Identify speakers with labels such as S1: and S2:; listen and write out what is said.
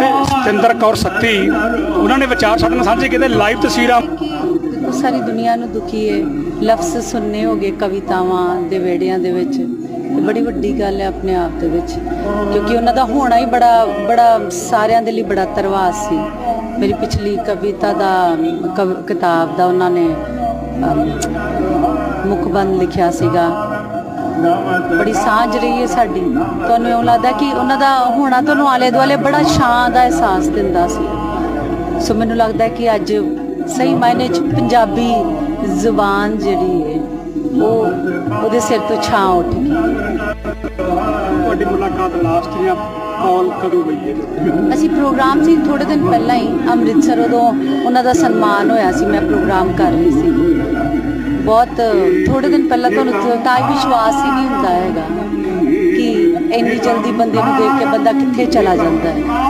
S1: ਤੇ ਸਤਿੰਦਰ ਕੌਰ ਸੱਤੀ ਉਹਨਾਂ ਨੇ ਵਿਚਾਰ ਸਾਡੇ ਨਾਲ ਸਾਂਝੇ ਕੀਤੇ ਲਾਈਵ ਤਸਵੀਰਾਂ।
S2: ਸਾਰੀ ਦੁਨੀਆ ਨੂੰ ਦੁਖੀ ਹੈ ਲਫ਼ਜ਼ ਸੁਣਨੇ ਹੋਗੇ ਕਵਿਤਾਵਾਂ ਦੇ ਵੇੜਿਆਂ ਦੇ ਵਿੱਚ। ਤੇ ਬੜੀ ਵੱਡੀ ਗੱਲ ਹੈ ਆਪਣੇ ਆਪ ਦੇ ਵਿੱਚ ਕਿਉਂਕਿ ਉਹਨਾਂ ਦਾ ਹੋਣਾ ਹੀ ਬੜਾ ਬੜਾ ਸਾਰਿਆਂ ਦੇ ਲਈ ਬੜਾ ਤਰਵਾਸ ਸੀ। ਮੇਰੀ ਪਿਛਲੀ ਕਵਿਤਾ ਦਾ ਕਿਤਾਬ ਦਾ ਉਹਨਾਂ ਨੇ ਅਮ, ਮੁਖਬੰਦ ਲਿਖਿਆ ਸੀਗਾ। ਬੜੀ ਸਾਂਝ ਰਹੀ ਹੈ ਸਾਡੀ। ਤੁਹਾਨੂੰ ਇਉਂ ਲੱਗਦਾ ਕਿ ਉਹਨਾਂ ਦਾ ਹੋਣਾ ਤੁਹਾਨੂੰ ਆਲੇ ਦੁਆਲੇ ਬੜਾ ਸ਼ਾਂ ਦਾ ਅਹਿਸਾਸ ਦਿੰਦਾ ਸੀ। ਸੋ ਮੈਨੂੰ ਲੱਗਦਾ ਕਿ ਅੱਜ ਸਹੀ ਮਾਇਨੇ ਚ ਪੰਜਾਬੀ ਜ਼ੁਬਾਨ ਜਿਹੜੀ ਹੈ ਉਹ ਉਹਦੇ ਸਿਰ ਤੋਂ ਛਾਂ ਉੱਠ ਗਈ।
S1: ਤੁਹਾਡੀ ਮੁਲਾਕਾਤ ਲਾਸਟ ਜਾਂ ਕਾਲ ਕਦੋਂ ਹੋਈ ਹੈ?
S2: ਅਸੀਂ ਪ੍ਰੋਗਰਾਮ ਸੀ ਥੋੜੇ ਦਿਨ ਪਹਿਲਾਂ ਹੀ ਅੰਮ੍ਰਿਤਸਰ ਉਦੋਂ ਉਹਨਾਂ ਦਾ ਸਨਮਾਨ ਹੋਇਆ ਸੀ ਮੈਂ ਪ੍ਰੋਗਰਾਮ ਕਰ ਰਹੀ ਸੀ। ਬਹੁਤ ਥੋੜੇ ਦਿਨ ਪਹਿਲਾਂ ਤੁਹਾਨੂੰ ਤਾਂ- ਹੀ ਵਿਸ਼ਵਾਸ ਹੀ ਨਹੀਂ ਹੁੰਦਾ ਹੈਗਾ ਕਿ ਇੰਨੀ ਜਲਦੀ ਬੰਦੇ ਨੂੰ ਦੇਖ ਕੇ ਬੰਦਾ ਕਿੱਥੇ ਚਲਾ ਜਾਂਦਾ ਹੈ।